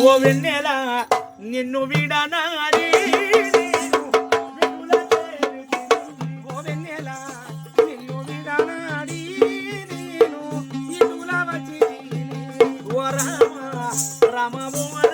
ఓ వెన్నెల నిన్ను విడనాడి రామ రామ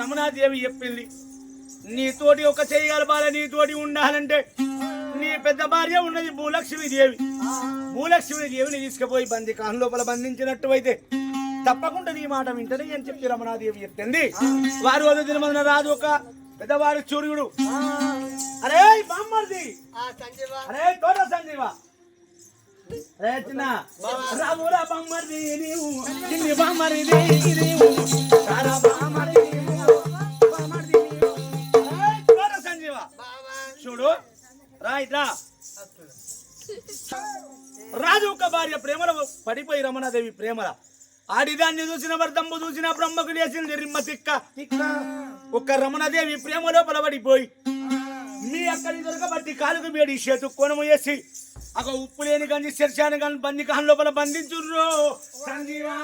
రమణాదేవి చెప్పింది. నీతోటి ఒక చేయగలపాలి నీతోటి ఉండాలంటే నీ పెద్ద భార్య ఉన్నది భూలక్ష్మి దేవి భూలక్ష్మి దేవిని తీసుకుపోయి బంది కాహం లోపల బంధించినట్టు అయితే తప్పకుండా నీ మాట వింటనే అని చెప్పి రమణాదేవి చెప్పింది. వారు అదు దినమందున రాజు ఒక పెద్దవాడు సూర్యుడు. అరే బామ్మర్ది. అరే తోట సంజీవ. అరే చిన్న. రామురా బామ్మర్ది నీవు చిన్ని బామ్మరిది నీవు బామ్మర్ది చూడు రా. ఇట్రా రాజు ఒక భార్య ప్రేమలో పడిపోయి రమణాదేవి ప్రేమల. ఆడిదాన్ని చూసిన వర్ధంబు చూసిన బ్రహ్మకు లేచింది రిమ్మ తిక్క. ఒక్క రమణాదేవి ప్రేమ లోపల పడిపోయి మీ అక్కడి దొరకబట్టి కాలుకు వేడి చేతు కొనము వేసి ఒక ఉప్పు లేని గంజి శర్షాని కానీ బందికాను లోపల బంధించుర్రు సంజీవా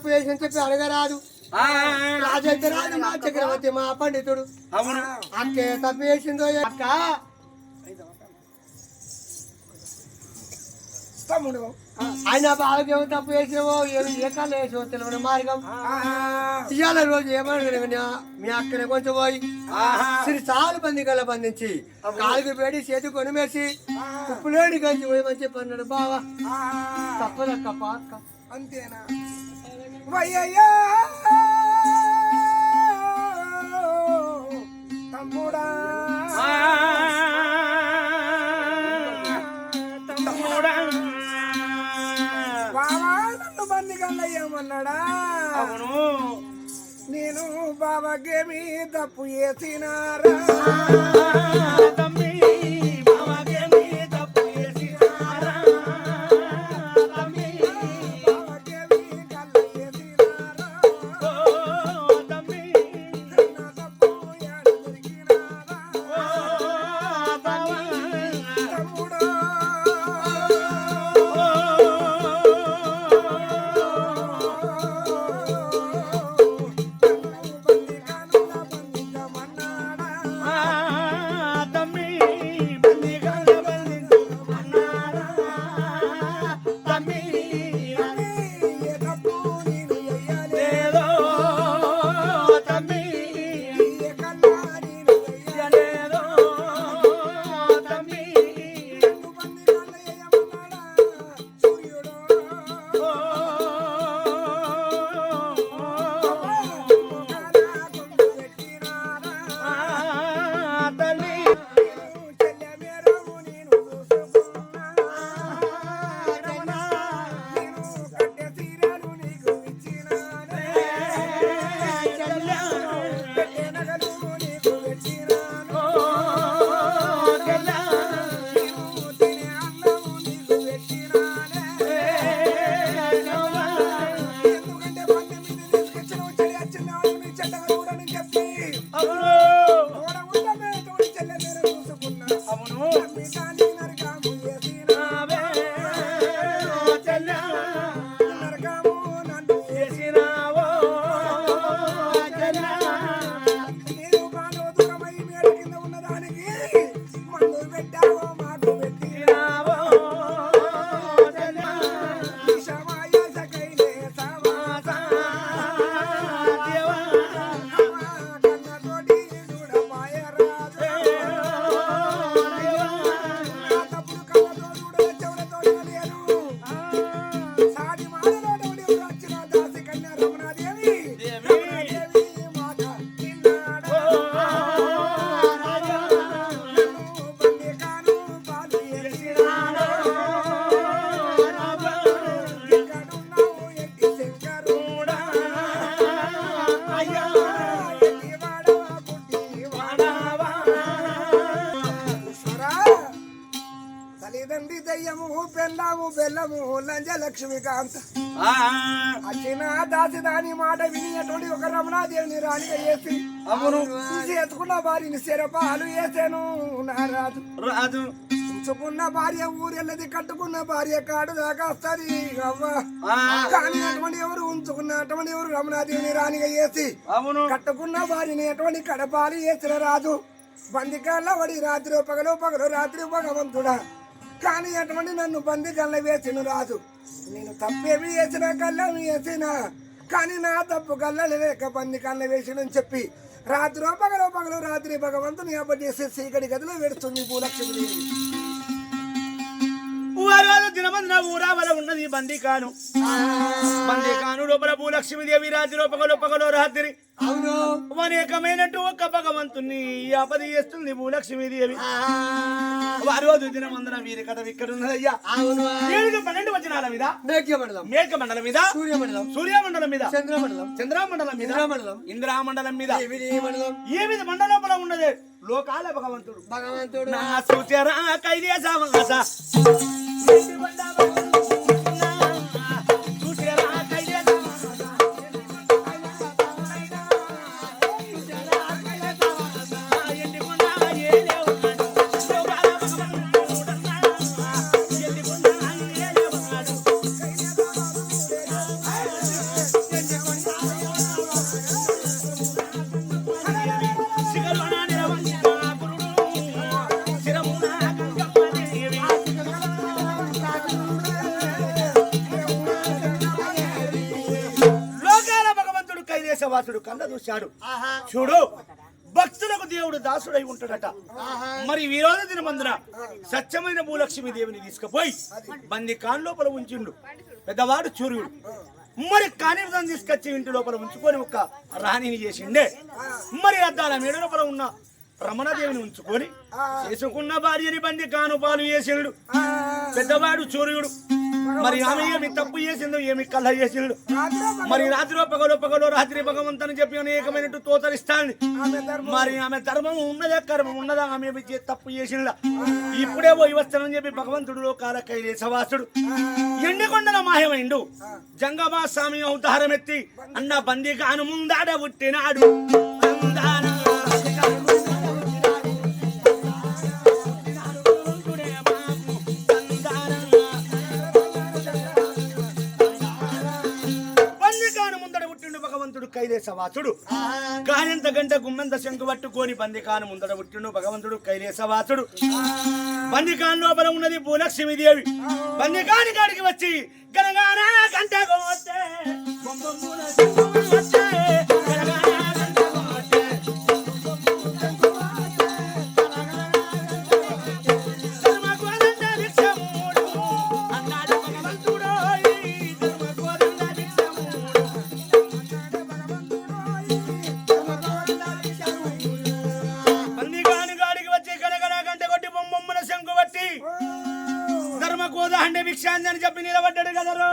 తప్పు చేసి చెప్పి అడగరాదు. రాజైతే రాదు మా చక్రవర్తి మా పండితుడు. అవును. అక్కే తప్పు చేసిందో అక్క? తమ్ముడు ఆయన బాగా తప్పు చేసినవో ఏమి ఏ కాళ్ళు వేసో తెలియని మార్గం. ఇవాళ రోజు ఏమన్నా మీ అక్కనే కొంచెం పోయి. శ్రీ చాలు బంది కల బంధించి. కాలుకు పేడి చేతి కొనిమేసి ఉప్పులేడి గంజి పోయమని చెప్పి అన్నాడు బావా. తప్పదక్క పాక్క. అంతేనా? వయ్యయ్యా తమ్ముడా. తమ్ముడా. బావా నన్ను బంది కల్లయ్యమన్నాడా అవును. నేను బాబాకేమి తప్పు చేసినారా? తమ్మి. చూడని చెప్పి రాజ్య లక్ష్మీకాంత ఆ, వచ్చిన దాసి దాని మాట వినినటువంటి ఒక రమణాదేవిని రాణిగా వేసి అవును. చేసుకున్న భార్యని శరపాలు వేసాను నా రాజు. రాజు ఉంచుకున్న భార్య ఊరెళ్ళది కట్టుకున్న భార్య కాడు దాకా వస్తుంది కానీ అటువంటి ఎవరు ఉంచుకున్న అటువంటి ఎవరు రమణాదేవిని రాణిగా వేసి అవును. కట్టుకున్న వారిని ఎటువంటి కడపాలి వేసిన రాజు. బందికాల్లో వడి రాత్రి పగలు పగలు రాత్రి భగవంతుడా. కానీ అటువంటి నన్ను బందికల్ల వేసిన రాజు. నేను తప్పేమి వేసిన కళ్ళ వేసిన కానీ నా తప్పు కళ్ళ లేక కళ్ళ వేసినని చెప్పి రాత్రి పగలు పగలు రాత్రి భగవంతుని అబ్బచేసి చీకటి గదిలో పెడుతుంది భూలక్ష్మి వారాలు దినమందున ఊరావల ఉన్నది బందికాను. బందికాను లోపల భూలక్ష్మీదేవి రాజు లోపగలో పగలో రాత్రి. అనేకమైనట్టు ఒక్క భగవంతుని ఆపది చేస్తుంది భూలక్ష్మీదేవి ఆ, వారోజు దినమందున వీరి కథ ఇక్కడ ఉన్నదయ్యా ఏడుగు పన్నెండు వచనాల మీద మేఘ్యమండలం మేఘ మండలం మీద సూర్యమండలం. సూర్యమండలం మీద చంద్రమండలం. చంద్రమండలం మీద ఇంద్రమండలం. ఇంద్రామండలం మీద. మండలం? ఏ విధ మండలంలో ఉన్నది? లోకాల భగవంతుడు. భగవంతుడు. నా సూచరా కైలేసవాస లోకాల ఆహా. చూడు భక్తులకు దేవుడు దాసుడై ఉంటాడట. మరి రోజు దినమందున సత్యమైన భూలక్ష్మి దేవిని తీసుకుపోయి బంది కాన్ లోపల ఉంచిండు. పెద్దవాడు సూర్యుడు మరి కానివ్వం తీసుకొచ్చి ఇంటి లోపల ఉంచుకొని ఒక రాణిని చేసిండే. మరి అద్దాల మేడ లోపల ఉన్న రమణదేవిని ఉంచుకొని చేసుకున్న భార్యని బంది కాను పాలు చేసిండు. పెద్దవాడు సూర్యుడు మరి ఆమె ఏమి తప్పు చేసిందో ఏమి కళ్ళ చేసిండు మరి రాత్రి పగలు పగలు రాత్రి భగవంతుని చెప్పి అనేకమైనట్టు తోతరిస్తాంది. మరి ఆమె ధర్మం ఉన్నదా కర్మం ఉన్నదా? ఆమె తప్పు చేసిందా? ఇప్పుడే పోయి వస్తానని చెప్పి భగవంతుడు లోకాల కైలేసవాసుడు ఎండికొండల మాయమైండు జంగమా స్వామి అవతారం ఎత్తి అన్న బందిగాను ముందాడ పుట్టినాడు అందాన కైలేసవాసుడు కాయంత గంట గుమ్మంత శంకు పట్టుకొని బందికాను ముందర పుట్టిండు భగవంతుడు కైలేసవాసుడు బందికాన్ లోపల ఉన్నది భూలక్ష్మీదేవి బందికాని కాడికి వచ్చి గనగానా గంట ధర్మ పట్టి ధర్మకోద అంటే భిక్షాంతి అని చెప్పి నిలబడ్డాడు కదరు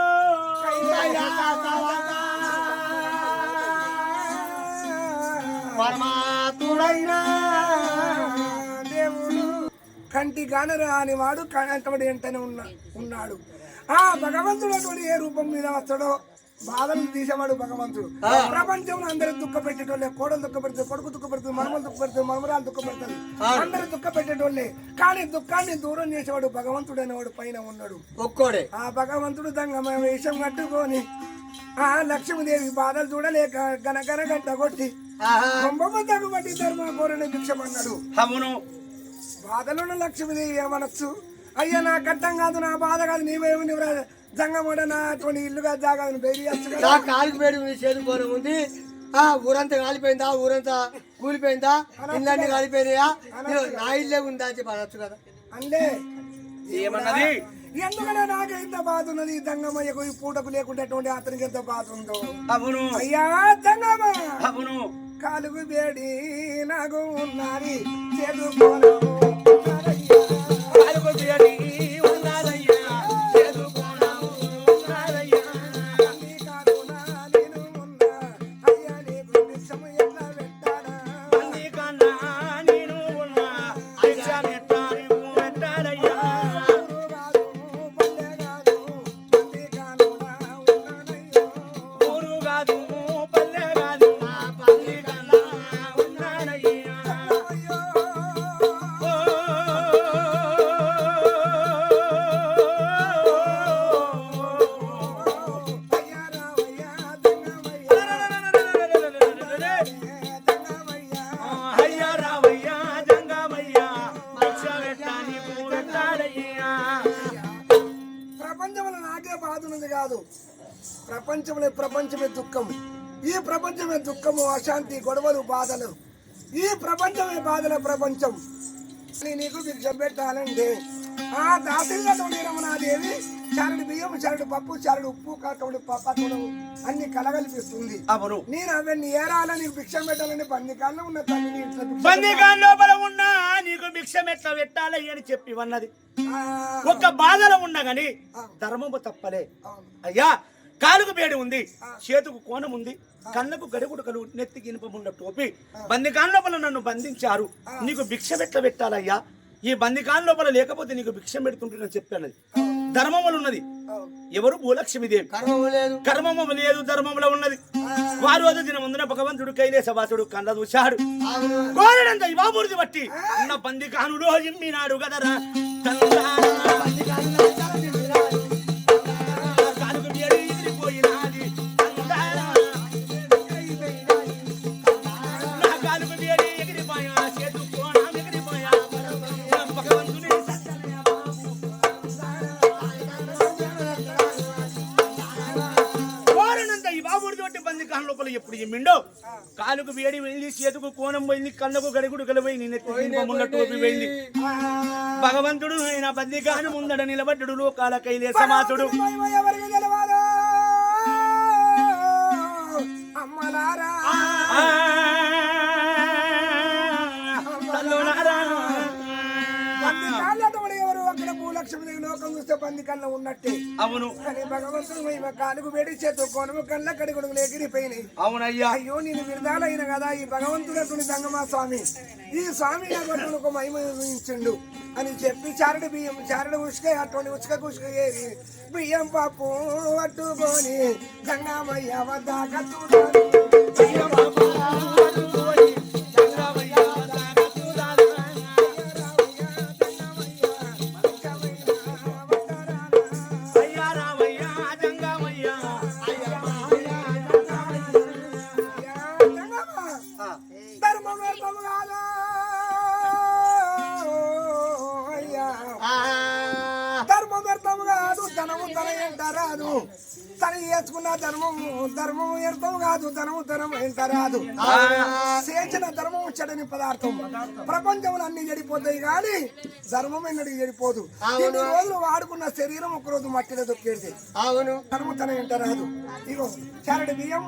పరమాత్ముడైనా దేవుడు. కంటి కానరాని వాడు కంటబడి వెంటనే ఉన్న ఉన్నాడు. ఆ భగవంతుడు అటువంటి ఏ రూపం మీద వస్తాడో బాధలు తీసేవాడు భగవంతుడు. ప్రపంచంలో అందరూ దుఃఖ పెట్టేటోళ్ళే కోడలు దుఃఖ పెడుతుంది కొడుకు దుఃఖ పెడుతుంది మనమలు దుఃఖ పెడుతుంది మనమరాలు దుఃఖ పెడుతుంది అందరూ దుఃఖ పెట్టేటోళ్ళే కానీ దుఃఖాన్ని దూరం చేసేవాడు భగవంతుడు అనేవాడు పైన ఉన్నాడు. ఒక్కోడే. ఆ భగవంతుడు దంగమ వేషం కట్టుకొని ఆ లక్ష్మీదేవి బాధలు చూడలేక గనగన గంట కొట్టి బొమ్మ తగ్గుబట్టి ధర్మ కోరని భిక్షమన్నాడు అవును బాధలున్న లక్ష్మీదేవి ఏమనొచ్చు? అయ్యా నా కట్టం కాదు నా బాధ కాదు నీవేమి నీవు జంగమూడ నా అటువంటి ఇల్లుగా జాగాను బెదిరియచ్చు నా కాలుకి పేరు మీ చేతి పోరం ఉంది. ఆ ఊరంతా కాలిపోయిందా? ఊరంతా కూలిపోయిందా? ఇళ్ళన్నీ కాలిపోయినాయా? ఇదిగో నా ఇల్లే ఉందా అని చెప్పి అనొచ్చు కదా. అంటే ఏమన్నది? ఎందుకనే నాకు ఎంత బాధ ఉన్నది ఈ దంగమయ్యకు ఈ పూటకు లేకుండా అటువంటి అతనికి ఎంత బాధ ఉందో? అవును. అయ్యా దంగమ్మ అవును. కాలుగు వేడి నాకు ఉన్నది. చేతుకోనము కాలుకు బియ్యని ఒకటే బాధ ఉన్నది కాదు. ప్రపంచంలో ప్రపంచమే దుఃఖం. ఈ ప్రపంచమే దుఃఖము అశాంతి గొడవలు బాధలు. ఈ ప్రపంచమే బాధల ప్రపంచం. నీకు భిక్ష పెట్టాలంటే ఆ దాసిల్లతోని రమణాదేవి చారుడు బియ్యం చారుడు పప్పు చారుడు ఉప్పు కాకముడు పప్పతోడు అన్ని కలగలిపిస్తుంది. అవును. నేను అవన్నీ ఏరాల నీకు భిక్ష పెట్టాలని బందికాల్లో ఉన్న తల్లి నీ ఇంట్లో బందీకాన్ లోపల ఉన్నా నీకు భిక్షం ఎట్లా పెట్టాలి అని చెప్పి అన్నది ఆ, ఒక్క బాధలో ఉన్నా గాని ధర్మము తప్పలే. అయ్యా కాలుకు వేడి ఉంది చేతుకు కోణం ఉంది కళ్ళకు గడిగుడుకలు నెత్తికి ఇనుపమున్న టోపి. బందికాన్ లోపల నన్ను బంధించారు. నీకు భిక్ష పెట్ట పెట్టాలయ్యా? ఈ బందికాన్ లోపల లేకపోతే నీకు భిక్షం పెడుతుంటానని చెప్పాను ధర్మములు ఉన్నది. ఎవరు భూలక్ష్మీదేవి కర్మము లేదు. కర్మము లేదు ధర్మములో ఉన్నది. వారు రోజు దిన ముందున భగవంతుడు కైలేసవాసుడు కళ్ళ చూశాడు. కోరడంత ఇవాబుడిది బట్టి ఉన్న ఇమ్మినాడు గదరా. తందానా. కాలుకు కాలుకు వేడి వెళ్ళి చేతుకు కోణం పోయింది కళ్ళకు గడిగుడు నెత్తి ముండ టోపి పోయింది భగవంతుడు ఆయన బందికాను ముందడ నిలబడ్డడు లోకాల కైలే అవును కాలుకు వేడి చేతు కొనము కళ్ళ కడిగొడుగులు ఎగిరిపోయినాయి అవునయ్యా. అయ్యో నేను విడుదలైన కదా ఈ భగవంతుడు దంగమా స్వామి. ఈ స్వామి నాకు ఒక మహిమ ఊహించిండు అని చెప్పి చారడి బియ్యం చారడి ఉసుక అటువంటి ఉసుక ఉసుక ఏరి బియ్యం పప్పు పట్టుకొని గంగామయ్య వద్ద కట్టుకొని చేసుకున్న ధర్మము ధర్మము వ్యర్థం కాదు ధనము ధనం ఎంట రాదు చేసిన ధర్మం చెడని పదార్థం. ప్రపంచంలో అన్ని చెడిపోతాయి కానీ ధర్మం ఎన్నడికి చెడిపోదు. ఇన్ని రోజులు వాడుకున్న శరీరం ఒక రోజు మట్టిలో దొక్కేది అవును. ధర్మం తన ఎంట రాదు. ఇగో చారడి బియ్యం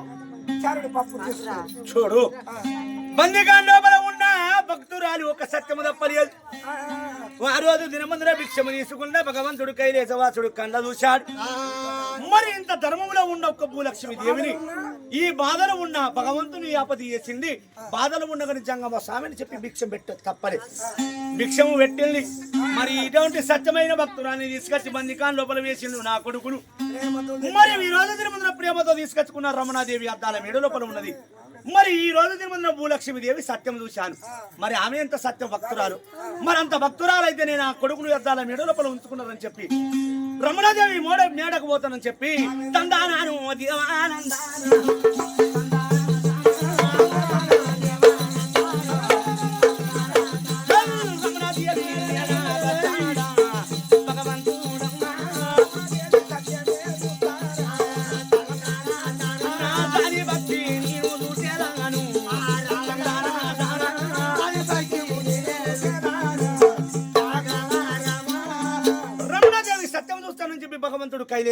చారడి పప్పు చూడు. ఉన్న భక్తురాలు ఒక సత్యము తప్పలేదు. ఆ రోజు దినమందున భిక్షము తీసుకున్న భగవంతుడు కైలేసవాసుడు కండ చూశాడు. మరి ఇంత ధర్మంలో ఉన్న ఒక్క భూలక్ష్మి దేవిని ఈ బాధలు ఉన్న భగవంతుని ఆపది చేసింది బాధలు ఉండగని జంగమ్మ స్వామిని చెప్పి భిక్షం పెట్ట తప్పలేదు. భిక్షము పెట్టింది. మరి ఇటువంటి సత్యమైన భక్తురాన్ని తీసుకొచ్చి బందికాన్ లోపల వేసిండు నా కొడుకులు. మరి ఈ రోజు దినమందున ప్రేమతో తీసుకొచ్చుకున్న రమణాదేవి అద్దాల మేడ లోపల ఉన్నది. మరి ఈ రోజు తిరుమల భూలక్ష్మి దేవి సత్యం చూశాను. మరి ఆమె ఎంత సత్యం భక్తురాలు? మరి అంత భక్తురాలు అయితే నేను ఆ కొడుకును అద్దాల మేడ లోపల ఉంచుకున్నానని చెప్పి రమణాదేవి మోడ మేడకు పోతానని చెప్పి తందానాను దేవానందాన.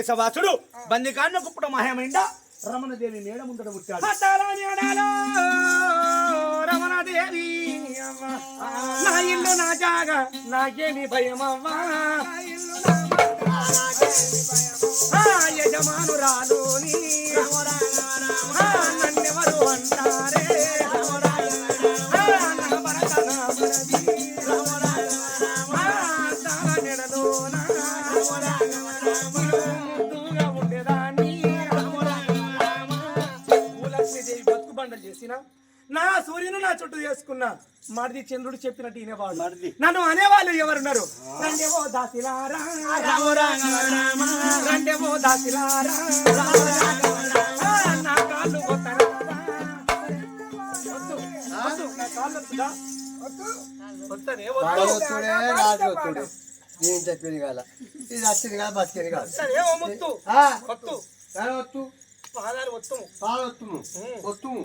దేశవాసుడు. కైలేసవాసుడు బందికాన్న కుప్పట మహేమైందా రమణదేవి మేడ ముందట పుట్టాడు. రమణదేవి నా ఇల్లు నా జాగ నాకేమి భయమవ్వా యజమానురాలు నన్నెవరు అంటారు. బండలు చేసిన నా సూర్యుని నా చుట్టూ చేసుకున్నా మరిది చంద్రుడు చెప్పినట్టు వినేవాడు నన్ను అనేవాళ్ళు ఎవరున్నారు? రండేవో దాసిలారా రండేవో దాసిలారా నా కాళ్ళు నేను చెప్పింది కాదు? ఇది వచ్చింది కాదు బతికేది కాదు? పాదాలు ఒత్తు పాలు వత్తుము వత్తుము